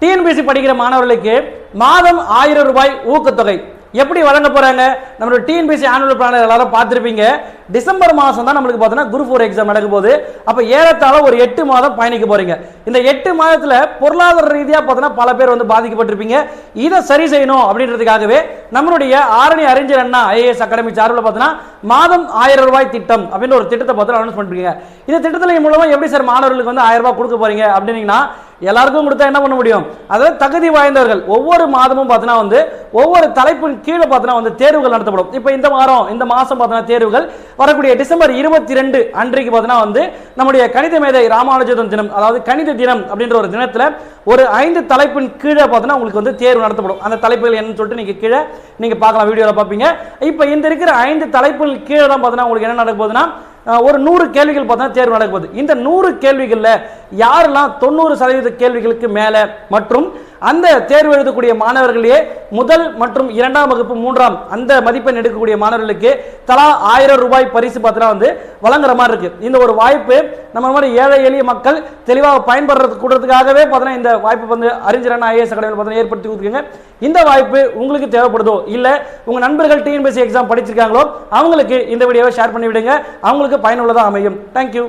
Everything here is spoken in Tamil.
டிஎன்பிஎஸ்சி படிக்கிற மாணவர்களுக்கு மாதம் ஆயிரம் ரூபாய் ஊக்கத்தொகை. எப்படி வழங்க போறாங்க? நம்மளோட டிஎன்பிசி ஆனுவல் பிளான் எல்லாரும் பார்த்துருப்பீங்க. டிசம்பர் மாதம் தான் நம்மளுக்கு பார்த்தோன்னா குரூப் ஃபோர் எக்ஸாம் நடக்க போகுது. அப்போ ஏறத்தாழ ஒரு எட்டு மாதம் பயணிக்க போறீங்க. இந்த எட்டு மாதத்தில் பொருளாதார ரீதியாக பார்த்தோன்னா பல பேர் வந்து பாதிக்கப்பட்டிருப்பீங்க. இதை சரி செய்யணும் அப்படின்றதுக்காகவே நம்மளுடைய ஆரணி அறிஞர் அண்ணா ஐஏஎஸ் அகாடமி சார்பில் பார்த்தோன்னா மாதம் ஆயிரம் ரூபாய் திட்டம் அப்படின்னு ஒரு திட்டத்தை பார்த்து அனௌன்ஸ் பண்ணிருக்கீங்க. இந்த திட்டத்தின் மூலமாக எப்படி சார் மாணவர்களுக்கு வந்து ஆயிரம் ரூபாய் கொடுக்க போறீங்க அப்படின்னீங்கன்னா எல்லாருக்கும் கொடுத்தா என்ன பண்ண முடியும்? அதாவது தகுதி வாய்ந்தவர்கள் ஒவ்வொரு மாதமும் பார்த்தீங்கன்னா வந்து ஒவ்வொரு தலைப்பின் கீழே பார்த்தீங்கன்னா வந்து தேர்வுகள் நடத்தப்படும். இப்போ இந்த வாரம் இந்த மாதம் பார்த்தீங்கன்னா தேர்வுகள் வரக்கூடிய டிசம்பர் இருபத்தி ரெண்டு அன்றைக்கு பார்த்தீங்கன்னா வந்து நம்முடைய கணித மேதை ராமானுஜதன் தினம் அதாவது கணித தினம் அப்படின்ற ஒரு தினத்தில் ஒரு ஐந்து தலைப்பின் கீழே பார்த்தீங்கன்னா உங்களுக்கு வந்து தேர்வு நடத்தப்படும். அந்த தலைப்புகள் என்னன்னு சொல்லிட்டு நீங்கள் கீழே நீங்கள் பார்க்கலாம் வீடியோவில் பார்ப்பீங்க. இப்போ இந்த இருக்கிற ஐந்து தலைப்புகள் கீழே தான் பார்த்தீங்கன்னா உங்களுக்கு என்ன நடக்க போகுதுன்னா ஒரு நூறு கேள்விகள் பார்த்தா தேர்வு நடக்க போகுது. இந்த நூறு கேள்விகளில் யாரெல்லாம் தொண்ணூறு சதவீத கேள்விகளுக்கு மேலே மற்றும் அந்த தேர்வு எழுதக்கூடிய மாணவர்களே முதல் மற்றும் இரண்டாம் வகுப்பு மூன்றாம் அந்த மதிப்பெண் எடுக்கக்கூடிய மாணவர்களுக்கு தலா ஆயிரம் ரூபாய் பரிசு பத்திரம் வந்து வழங்குற மாதிரி இருக்கு. இந்த ஒரு வாய்ப்பு நம்ம மாதிரி ஏழை எளிய மக்கள் தெளிவாக பயன்படுறது கூடுறதுக்காகவே பார்த்தீங்கன்னா இந்த வாய்ப்பு வந்து அறிஞரான ஐஏஎஸ் அகாடமியில் பார்த்தீங்கன்னா ஏற்படுத்தி கொடுத்துருங்க இந்த வாய்ப்பு உங்களுக்கு தேவைப்படுதோ இல்லை உங்கள் நண்பர்கள் டிஎன்பிஎஸ்சி எக்ஸாம் படிச்சிருக்காங்களோ அவங்களுக்கு இந்த வீடியோவை ஷேர் பண்ணி விடுங்க அவங்களுக்கு பயனுள்ளதாக அமையும். தேங்க்யூ